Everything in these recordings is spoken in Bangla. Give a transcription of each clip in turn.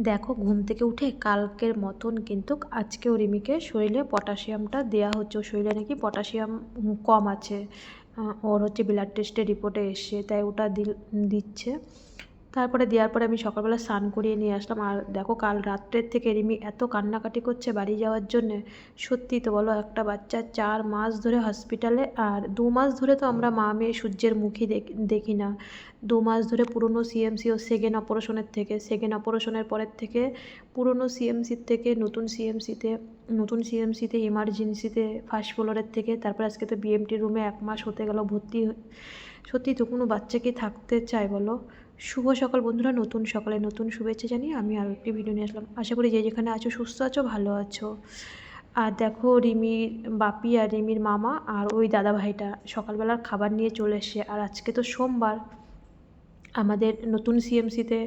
দেখো, ঘুম থেকে উঠে কালকের মতন কিন্তু আজকেও রিমিকে শরীরে পটাশিয়ামটা দেওয়া হচ্ছে। শরীরে নাকি পটাশিয়াম কম আছে। ওর হচ্ছে ব্লাড টেস্টের রিপোর্টে এসছে, তাই ওটা দিচ্ছে। তারপরে দেওয়ার পরে আমি সকালবেলা স্নান করিয়ে নিয়ে আসলাম। আর দেখো কাল রাত্রের থেকে রিমি এত কান্নাকাটি করছে বাড়ি যাওয়ার জন্যে। সত্যি তো বলো, একটা বাচ্চা চার মাস ধরে হসপিটালে আর দু মাস ধরে তো আমরা মা মেয়ে সূর্যের মুখই দেখ- না। দু মাস ধরে পুরনো সিএমসি ও সেকেন্ড অপারেশনের থেকে সেকেন্ড অপারেশনের পরের থেকে, পুরনো সিএমসির থেকে, নতুন সিএমসিতে নতুন সিএমসিতে এমার্জেন্সিতে ফার্স্ট ফ্লোরের থেকে, তারপর আজকে তো বিএমটি রুমে এক মাস হতে গেল, ভর্তি সত্যি তো কোনো বাচ্চা কি থাকতে চায় বলো? শুভ সকাল বন্ধুরা, নতুন সকালে নতুন শুভেচ্ছা জানিয়ে আমি আরও একটি ভিডিও নিয়ে আসলাম। আশা করি যে যেখানে আছো সুস্থ আছো, ভালো আছো। আর দেখো, রিমির বাপি আর রিমির মামা আর ওই দাদা ভাইটা সকালবেলার খাবার নিয়ে চলে এসে আর আজকে তো সোমবার আমাদের নতুন সিএমসিতে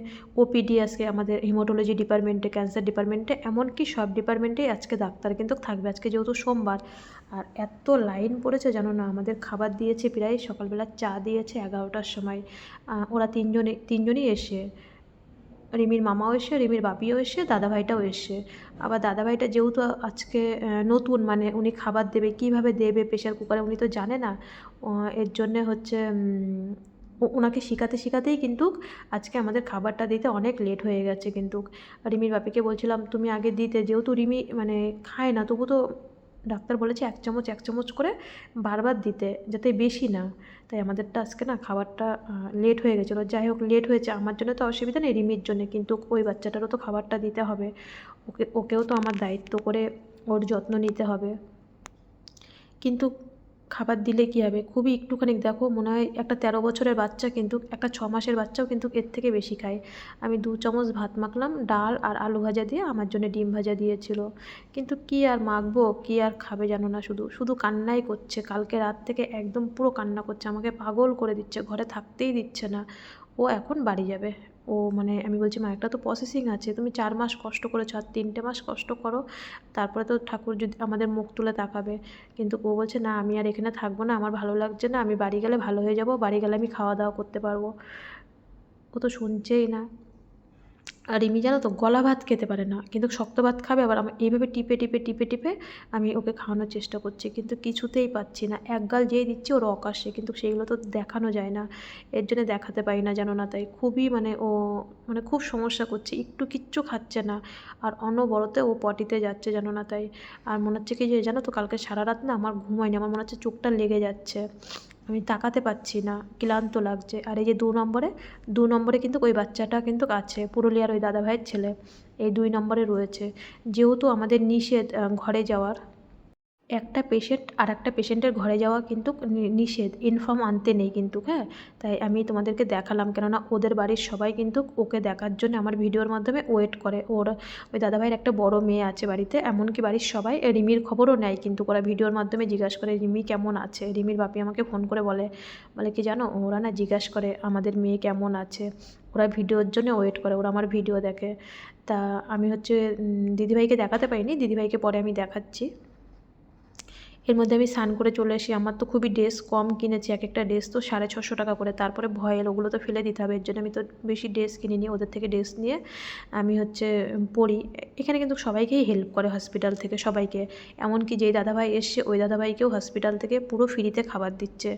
ওপিডি আজকে আমাদের হিমোটোলজি ডিপার্টমেন্টে ক্যান্সার ডিপার্টমেন্টে এমনকি সব ডিপার্টমেন্টেই আজকে ডাক্তার কিন্তু থাকবে। আজকে যেহেতু সোমবার, আর এত লাইন পড়েছে জানো না, আমাদের খাবার দিয়েছে প্রায় সকালবেলা চা দিয়েছে এগারোটার সময়। ওরা তিনজনে, তিনজনই এসে, রিমির মামাও এসে, রিমির বাপিও এসে, দাদাভাইটাও এসে। আবার দাদাভাইটা যেহেতু আজকে নতুন মানে উনি খাবার দেবে, কীভাবে দেবে প্রেশার কুকারে উনি তো জানে না। এর জন্যে হচ্ছে ওনাকে শেখাতে শেখাতেই কিন্তু আজকে আমাদের খাবারটা দিতে অনেক লেট হয়ে গেছে কিন্তু। রিমির বাপিকে বলছিলাম, তুমি আগে দিতে। যেহেতু রিমি মানে খায় না, তবু তো ডাক্তার বলেছে এক চামচ এক চামচ করে বারবার দিতে, যাতে বেশি না। তাই আমাদেরটা আজকে না খাবারটা লেট হয়ে গেছিল। যাই হোক লেট হয়েছে। আমার জন্য তো অসুবিধা নেই রিমির জন্য, কিন্তু ওই বাচ্চাটারও তো খাবারটা দিতে হবে। ওকে, ওকেও তো আমার দায়িত্ব করে ওর যত্ন নিতে হবে। কিন্তু খাবার দিলে কী হবে? খুবই একটুখানি দেখো, মনে হয় একটা তেরো বছরের বাচ্চা কিন্তু, একটা ছ মাসের বাচ্চাও কিন্তু এর থেকে বেশি খায়। আমি দু চামচ ভাত মাখলাম, ডাল আর আলু ভাজা দিয়ে আমার জন্য ডিম ভাজা দিয়েছিল। কিন্তু কি আর মাখবো, কি আর খাবে জানো না শুধু। শুধু কান্নাই করছে, কালকে রাত থেকে একদম পুরো কান্না করছে, আমাকে পাগল করে দিচ্ছে, ঘরে থাকতেই দিচ্ছে না। ও এখন বাড়ি যাবে। ও মানে আমি বলছি, মা, একটা তো প্রসেসিং আছে, তুমি চার মাস কষ্ট করেছ আর তিনটে মাস কষ্ট করো, তারপরে তো ঠাকুর যদি আমাদের মুখ তুলে তাকাবে। কিন্তু ও বলছে, না, আমি আর এখানে থাকব না, আমার ভালো লাগছে না, আমি বাড়ি গেলে ভালো হয়ে যাব, বাড়ি গেলে আমি খাওয়া দাওয়া করতে পারব। ও তো শুনছেই না। আর রিমি জানো তো, গলা ভাত খেতে পারে না। কিন্তু শক্ত ভাত খাবে, আবার আমি এইভাবে টিপে টিপে টিপে টিপে আমি ওকে খাওয়ানোর চেষ্টা করছি। কিন্তু কিছুতেই পাচ্ছি না। এক গাল যেই দিচ্ছি ওর অকাশে, কিন্তু সেইগুলো তো দেখানো যায় না। এর জন্য দেখাতে পারি না জানো না, তাই খুবই মানে ও মানে খুব সমস্যা করছে। একটু কিচ্ছু খাচ্ছে না। আর অনবরতে ও পটিতে যাচ্ছে জানো না, তাই। আর মনে হচ্ছে কি যে, জানো তো, কালকে সারা রাত না আমার ঘুম হয়নি আমার মনে হচ্ছে চোখটা লেগে যাচ্ছে। আমি তাকাতে পাচ্ছি না, ক্লান্ত লাগছে। আর এই যে দু নম্বরে দু নম্বরে কিন্তু ওই বাচ্চাটা কিন্তু আছে, পুরুলিয়ার ওই দাদাভাইয়ের ছেলে। এই দুই নম্বরে রয়েছে। যেহেতু আমাদের নিষেধ ঘরে যাওয়ার একটা পেশেন্ট আর একটা পেশেন্টের ঘরে যাওয়া কিন্তু নিষেধ ইনফর্ম আনতে নেই কিন্তু হ্যাঁ? তাই আমি তোমাদেরকে দেখালাম, কেননা ওদের বাড়ির সবাই কিন্তু ওকে দেখার জন্য আমার ভিডিওর মাধ্যমে ওয়েট করে। ওর ওই দাদাভাইয়ের একটা বড় মেয়ে আছে বাড়িতে, এমনকি বাড়ির সবাই রিমির খবরও নেয় কিন্তু, ওরা ভিডিওর মাধ্যমে জিজ্ঞাসা করে, রিমি কেমন আছে? রিমির বাপি আমাকে ফোন করে বলে বলে, কি জানো, ওরা না জিজ্ঞাসা করে আমাদের মেয়ে কেমন আছে? ওরা ভিডিওর জন্য ওয়েট করে, ওরা আমার ভিডিও দেখে। তা আমি হচ্ছে দিদিভাইকে দেখাতে পারিনি, দিদিভাইকে পরে আমি দেখাচ্ছি। এর মধ্যে আমি স্নান করে চলে আসি। আমার তো খুবই ড্রেস কম কিনেছি, এক একটা ড্রেস তো সাড়ে ছশো টাকা করে। তারপরে ভয় এলো ওগুলো তো ফেলে দিতে হবে। এর জন্য আমি তো বেশি ড্রেস কিনিনি, ওদের থেকে ড্রেস নিয়ে আমি হচ্ছে পড়ি এখানে কিন্তু সবাইকেই হেল্প করে হসপিটাল থেকে, সবাইকে। এমনকি যেই দাদাভাই এসছে, ওই দাদাভাইকেও হসপিটাল থেকে পুরো ফ্রিতে খাবার দিচ্ছে,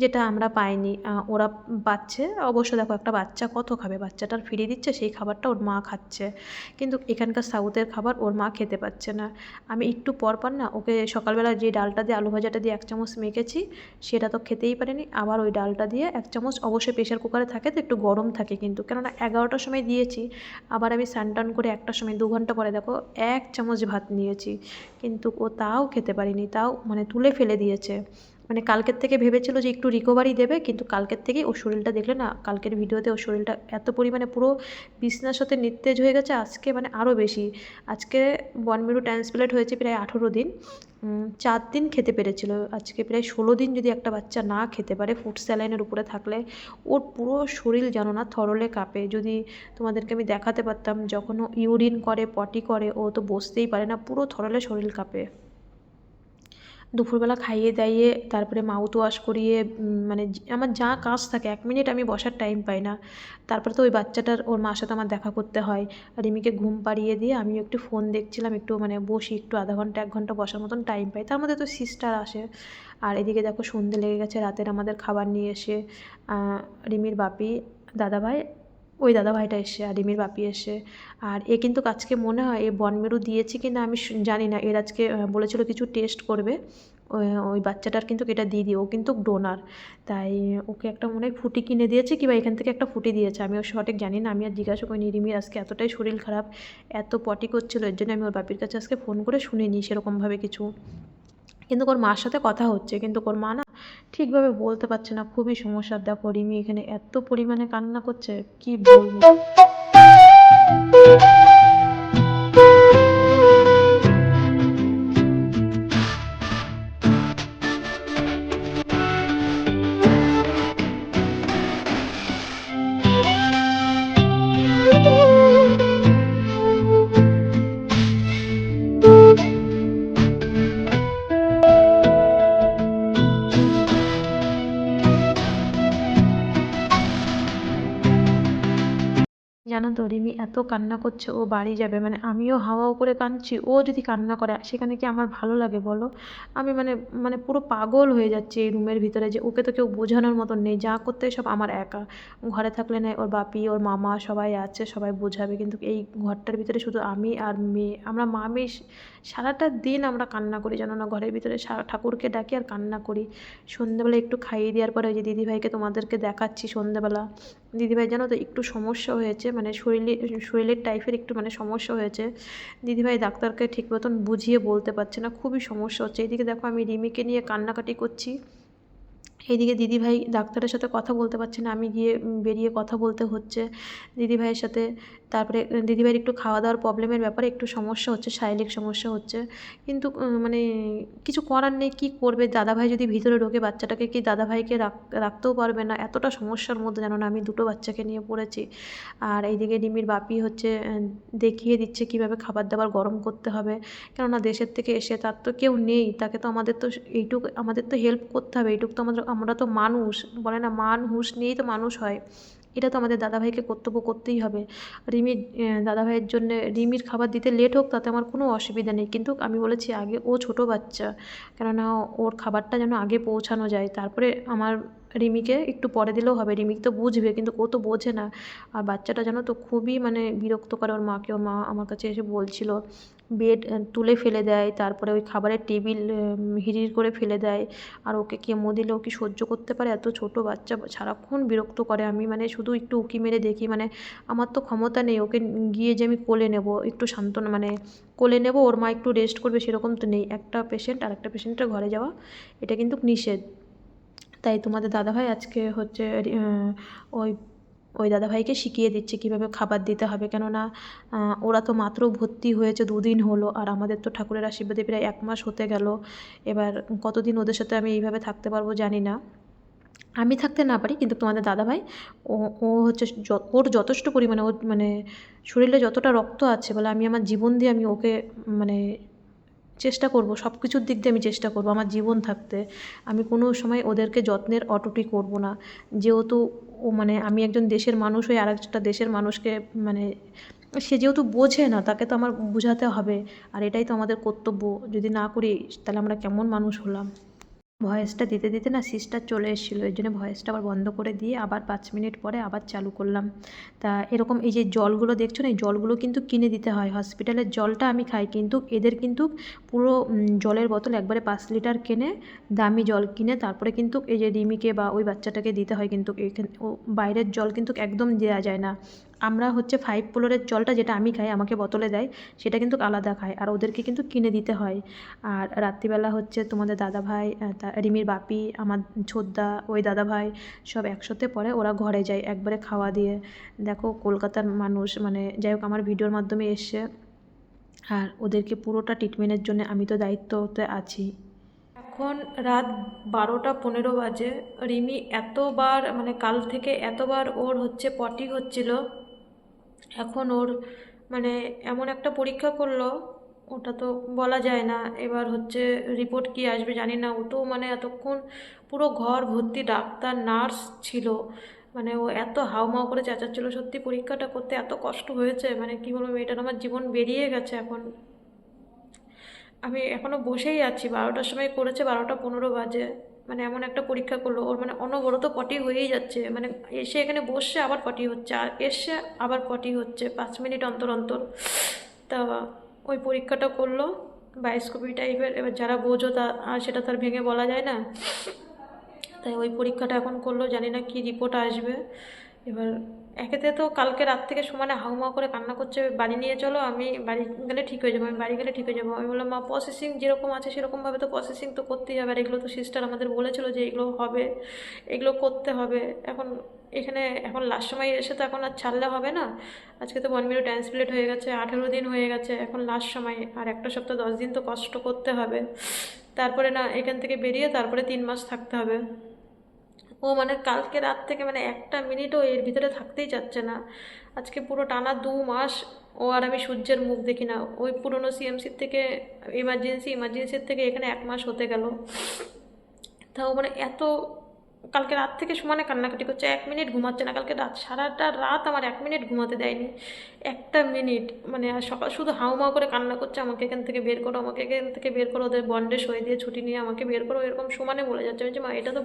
যেটা আমরা পাইনি। ওরা পাচ্ছে। অবশ্য দেখো, একটা বাচ্চা কত খাবে? বাচ্চাটার ফ্রি দিচ্ছে, সেই খাবারটা ওর মা খাচ্ছে। কিন্তু এখানকার সাউথের খাবার ওর মা খেতে পাচ্ছে না। আমি একটু পর পর না, ওকে সকালবেলা যে ডালটা দিয়ে আলু ভাজাটা দিয়ে এক চামচ মেখেছি, সেটা তো খেতেই পারিনি। আবার ওই ডালটা দিয়ে এক চামচ অবশ্যই প্রেশার কুকারে থাকে তো একটু গরম থাকে কিন্তু। কেননা এগারোটার সময় দিয়েছি, আবার আমি স্যানটান করে একটার সময় দু ঘণ্টা পরে দেখো এক চামচ ভাত নিয়েছি। কিন্তু ও তাও খেতে পারিনি, তাও মানে তুলে ফেলে দিয়েছে। মানে কালকের থেকে ভেবেছিল যে একটু রিকভারি দেবে, কিন্তু কালকের থেকেই ওর শরীরটা দেখলে না, কালকের ভিডিওতে ওর শরীরটা এত পরিমাণে পুরো বিছনার সাথে নিস্তেজ হয়ে গেছে, আজকে মানে আরও বেশি। আজকে বনমেরু ট্রান্সপ্লেট হয়েছে প্রায় আঠেরো দিন। চার দিন খেতে পেরেছিল। আজকে প্রায় ষোলো দিন যদি একটা বাচ্চা না খেতে পারে ফুড স্যালাইনের উপরে থাকলে ওর পুরো শরীর যেন না থরলে কাঁপে। যদি তোমাদেরকে আমি দেখাতে পারতাম, যখন ও ইউরিন করে পটি করে, ও তো বসতেই পারে না, পুরো থরলে শরীর কাঁপে। দুপুরবেলা খাইয়ে দাইয়ে তারপরে মাউথ ওয়াশ করিয়ে মানে আমার যা কাজ থাকে, এক মিনিট আমি বসার টাইম পাই না। তারপরে তো ওই বাচ্চাটার, ওর মার সাথে আমার দেখা করতে হয়। আর রিমিকে ঘুম পাড়িয়ে দিয়ে আমি একটু ফোন দেখছিলাম, একটু মানে বসি, একটু আধা ঘণ্টা, এক ঘণ্টা বসার মতন টাইম পাই। তার মধ্যে তো সিস্টার আসে। আর এদিকে দেখো সন্ধে লেগে গেছে, রাতের আমাদের খাবার নিয়ে এসে রিমির বাপি, দাদাভাই ওই দাদাভাইটা এসে আর রিমির বাপি এসে। আর এ কিন্তু আজকে মনে হয় এ বনমেরু দিয়েছে কি না আমি জানি না। এর আজকে বলেছিল কিছু টেস্ট করবে। ওই বাচ্চাটার কিন্তু এটা দিয়ে দিও। ও কিন্তু ডোনার তাই ওকে একটা মনে হয় ফুটি কিনে দিয়েছে কিংবা এখান থেকে একটা ফুটি দিয়েছে। আমি ওর সঠিক জানি না। আমি আর জিজ্ঞাসা করিনি। রিমির আজকে এতটাই শরীর খারাপ, এত পটি করছিল, এর জন্য আমি ওর বাপির কাছে আজকে ফোন করে শুনিনি সেরকমভাবে কিছু। কিন্তু ওর মার সাথে কথা হচ্ছে, কিন্তু ওর মা না ঠিকভাবে বলতে পারছে না, খুবই সমস্যা দেখো। রিমি এখানে এত পরিমাণে কান্না করছে, কি বলব? তো রিমি এত কান্না করছে, ও বাড়ি যাবে। মানে আমিও হাওয়াও করে কাঁদছি, ও যদি কান্না করে, সেখানে কি আমার ভালো লাগে বলো? আমি মানে মানে পুরো পাগল হয়ে যাচ্ছি এই রুমের ভিতরে যে ওকে তো কেউ বোঝানোর মতন নেই, যা করতে সব আমার একা। ঘরে থাকলে না ওর বাপি, ওর মামা সবাই আছে, সবাই বোঝাবে, কিন্তু এই ঘরটার ভিতরে শুধু আমি আর মেয়ে। আমরা মা মেয়ে সারাটা দিন আমরা কান্না করি, জানো না, ঘরের ভিতরে ঠাকুরকে ডাকি আর কান্না করি। সন্ধ্যেবেলা একটু খাইয়ে দেওয়ার পরে ওই যে দিদিভাইকে তোমাদেরকে দেখাচ্ছি সন্ধ্যেবেলা। দিদিভাই, জানো তো, একটু সমস্যা হয়েছে মানে শরীরে, শরীরের টাইপের একটু মানে সমস্যা হয়েছে। দিদিভাই ডাক্তারকে ঠিক মতন বুঝিয়ে বলতে পারছে না, খুবই সমস্যা হচ্ছে। এদিকে দেখো, আমি রিমিকে নিয়ে কান্নাকাটি করছি। এইদিকে দিদিভাই ডাক্তারের সাথে কথা বলতে পারছে না, আমি গিয়ে বেরিয়ে কথা বলতে হচ্ছে। দিদিভাইয়ের সাথে তারপরে দিদিভাইয়ের একটু খাওয়া দাওয়ার প্রবলেমের ব্যাপারে একটু সমস্যা হচ্ছে, শারীরিক সমস্যা হচ্ছে। কিন্তু মানে কিছু করার নেই, কী করবে? দাদাভাই যদি ভিতরে ঢোকে, বাচ্চাটাকে কি দাদাভাইকে রাখ, রাখতেও পারবে না? এতটা সমস্যার মধ্যে জানো না আমি দুটো বাচ্চাকে নিয়ে পড়েছি। আর এইদিকে ডিমির বাপি হচ্ছে দেখিয়ে দিচ্ছে কীভাবে খাবার দাবার গরম করতে হবে। কেননা দেশের থেকে এসে তার তো কেউ নেই, তাকে তো আমাদের তো এইটুক, আমাদের তো হেল্প করতে হবে, এইটুক তো আমাদের আমরা তো মানুষ, বলে না, মান, হুঁশ নিয়েই তো মানুষ হয়। এটা তো আমাদের দাদাভাইকে কর্তব্য করতেই হবে। রিমির দাদাভাইয়ের জন্য রিমির খাবার দিতে লেট হোক, তাতে আমার কোনো অসুবিধা নেই। কিন্তু আমি বলেছি, আগে ও ছোট বাচ্চা, কেননা ওর খাবারটা যেন আগে পৌঁছানো যায়। তারপরে আমার রিমিকে একটু পরে দিলেও হবে। রিমিক তো বুঝবে, কিন্তু ও তো বোঝে না। আর বাচ্চাটা জানো তো খুবই মানে বিরক্ত করে ওর মাকে, ওর মা আমার কাছে এসে বলছিল বেড তুলে ফেলে দেয়, তারপরে ওই খাবারের টেবিল হিড়ির করে ফেলে দেয়। আর ওকে কেমো দিলে ও কি সহ্য করতে পারে? এত ছোট বাচ্চা, সারাক্ষণ বিরক্ত করে আমি। মানে শুধু একটু উকি মেরে দেখি মানে আমার তো ক্ষমতা নেই। ওকে গিয়ে যে আমি কোলে নেব, একটু সান্ত্বনা মানে কোলে নেব, ওর মা একটু রেস্ট করবে, সেরকম তো নেই। একটা পেশেন্ট আর একটা পেশেন্টের ঘরে যাওয়া, এটা কিন্তু নিষেধ। তাই তোমাদের দাদাভাই আজকে হচ্ছে ওই ওই দাদাভাইকে শিখিয়ে দিচ্ছে কীভাবে খাবার দিতে হবে। কেননা ওরা তো মাত্র ভর্তি হয়েছে, দুদিন হলো, আর আমাদের তো ঠাকুরের আশীর্বাদে প্রায় এক মাস হতে গেল। এবার কতদিন ওদের সাথে আমি এইভাবে থাকতে পারব জানি না। আমি থাকতে না পারি, কিন্তু তোমাদের দাদাভাই, ও ও হচ্ছে ওর যথেষ্ট পরিমাণে, ওর মানে শরীরে যতটা রক্ত আছে বলে আমি আমার জীবন দিয়ে আমি ওকে মানে চেষ্টা করব সব কিছুর দিক দিয়ে আমি চেষ্টা করব, আমার জীবন থাকতে। আমি কোনো সময় ওদেরকে যত্নের অটুটি করব না। যেহেতু ও মানে আমি একজন দেশের মানুষ হয়ে আরেকটা দেশের মানুষকে মানে সে যেহেতু বোঝে না, তাকে তো আমার বোঝাতে হবে। আর এটাই তো আমাদের কর্তব্য। যদি না করি, তাহলে আমরা কেমন মানুষ হলাম? ভয়েসটা দিতে দিতে না সিস্টার চলে এসেছিল, এর জন্য ভয়েসটা আবার বন্ধ করে দিয়ে আবার পাঁচ মিনিট পরে আবার চালু করলাম। তা এরকম এই যে জলগুলো দেখছ না, এই জলগুলো কিন্তু কিনে দিতে হয়। হসপিটালের জলটা আমি খাই, কিন্তু এদের কিন্তু পুরো জলের বোতল একবারে পাঁচ লিটার কিনে, দামি জল কিনে, তারপরে কিন্তু এই যে রিমিকে বা ওই বাচ্চাটাকে দিতে হয়, কিন্তু এখানে, ও বাইরের জল কিন্তু একদম দেওয়া যায় না। আমরা হচ্ছে ফাইভ ফ্লোরের জলটা যেটা আমি খাই, আমাকে বোতলে দেয়, সেটা কিন্তু আলাদা খায়, আর ওদেরকে কিন্তু কিনে দিতে হয়। আর রাত্রিবেলা হচ্ছে তোমাদের দাদাভাই রিমির বাপি, আমার ছোদ্দা, ওই দাদাভাই সব একসাথে পরে ওরা ঘরে যায় একবারে খাওয়া দিয়ে। দেখো কলকাতার মানুষ মানে যাই হোক আমার ভিডিওর মাধ্যমে এসছে। আর ওদেরকে পুরোটা ট্রিটমেন্টের জন্য আমি তো দায়িত্বতে আছি। এখন রাত বারোটা পনেরো বাজে। রিমি এতবার মানে কাল থেকে এতবার ওর হচ্ছে পটি হচ্ছিল। এখন ওর মানে এমন একটা পরীক্ষা করল, ওটা তো বলা যায় না। এবার হচ্ছে রিপোর্ট কি আসবে জানি না। ও তো মানে এতক্ষণ পুরো ঘর ভর্তি ডাক্তার নার্স ছিল। মানে ও এত হাউমাউ করে চেঁচাচ্ছিল। সত্যি পরীক্ষাটা করতে এত কষ্ট হয়েছে। মানে কি বলব, মেয়েটার আমার জীবন বেরিয়ে গেছে এখন। আমি এখনও বসেই আছি। বারোটার সময় করেছে, বারোটা পনেরো বাজে। মানে এমন একটা পরীক্ষা করল, ওর মানে অনবরত পটি হয়েই যাচ্ছে মানে এসে এখানে বসে আবার পটি হচ্ছে, আর এসে আবার পটি হচ্ছে পাঁচ মিনিট অন্তর অন্তর। তা ওই পরীক্ষাটা করল বায়োস্কোপি টাইপের, এবার যারা বোঝো তা, আর সেটা তার ভেঙে বলা যায় না। তাই ওই পরীক্ষাটা এখন করল, জানি না কি রিপোর্ট আসবে। এবার একেতে তো কালকে রাত থেকে সমানে হাউমাউ করে কান্না করছে, বাড়ি নিয়ে চলো, আমি বাড়ি গেলে ঠিক হয়ে যাব, আমি বাড়ি গেলে ঠিক হয়ে যাব। আমি বললাম, মা প্রসেসিং যেরকম আছে সেরকমভাবে তো প্রসেসিং তো করতেই হবে। আর এগুলো তো সিস্টার আমাদের বলেছিল যে এগুলো হবে, এগুলো করতে হবে। এখন এখানে, এখন লাস্ট সময় এসে তো এখন আর ছাড়লে হবে না। আজকে তো বনমিরো ট্রান্সপ্লেট হয়ে গেছে, আঠেরো দিন হয়ে গেছে, এখন লাস্ট সময়। আর একটা সপ্তাহ দশ দিন তো কষ্ট করতে হবে। তারপরে না, এখান থেকে বেরিয়ে তারপরে তিন মাস থাকতে হবে। ও মানে কালকে রাত থেকে মানে একটা মিনিটও এর ভিতরে থাকতেই চাচ্ছে না। আজকে পুরো টানা দু মাস ও আর আমি সূর্যের মুখ দেখি না। ওই পুরনো সিএমসির থেকে ইমার্জেন্সি ইমার্জেন্সির থেকে এখানে এক মাস হতে গেল। তাও মানে এত কালকে রাত থেকে সমানে কান্নাকাটি করছে, এক মিনিট ঘুমাচ্ছে না। কালকে রাত, সারাটা রাত আমার এক মিনিট ঘুমাতে দেয়নি। একটা মিনিট মানে সকাল, শুধু হাউমাউ করে কান্না করছে, আমাকে এখান থেকে বের করো, আমাকে এখান থেকে বের করো, ওদের বন্ডে সই দিয়ে ছুটি নিয়ে আমাকে বের করো, এরকম সমানে বলে যাচ্ছে। আমি যে মা, এটা তো,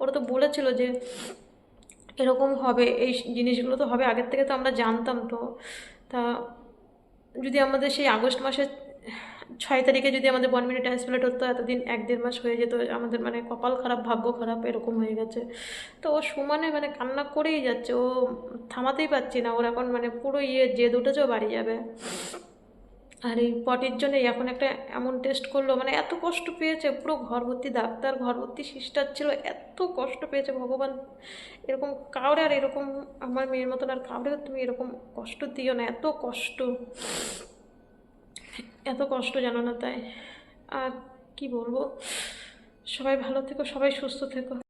ওরা তো বলেছিল যে এরকম হবে, এই জিনিসগুলো তো হবে, আগের থেকে তো আমরা জানতাম তো। তা যদি আমাদের সেই আগস্ট মাসের ছয় তারিখে যদি আমাদের বন মিনিট ট্রান্সপ্লেট হতো, এতদিন এক দেড় মাস হয়ে যেত, আমাদের মানে কপাল খারাপ, ভাগ্য খারাপ, এরকম হয়ে গেছে। তো ও সমানে মানে কান্না করেই যাচ্ছে, ও থামাতেই পারছি না, ওর এখন মানে পুরো ইয়ে যে দুটেছেও বাড়ি যাবে। আর এই পটির জন্য এখন একটা এমন টেস্ট করল মানে এত কষ্ট পেয়েছে, পুরো ঘর ভর্তি ডাক্তার ঘর ভর্তি সিস্টার ছিল, এত কষ্ট পেয়েছে, ভগবান, এরকম কাউরে আর এরকম আমার মেয়ের মতন আর কাউরে তুমি এরকম কষ্ট দিও না, এত কষ্ট। এত কষ্ট জানো না তাই। আর কি বলব? সবাই ভালো থেকো সবাই সুস্থ থেকো।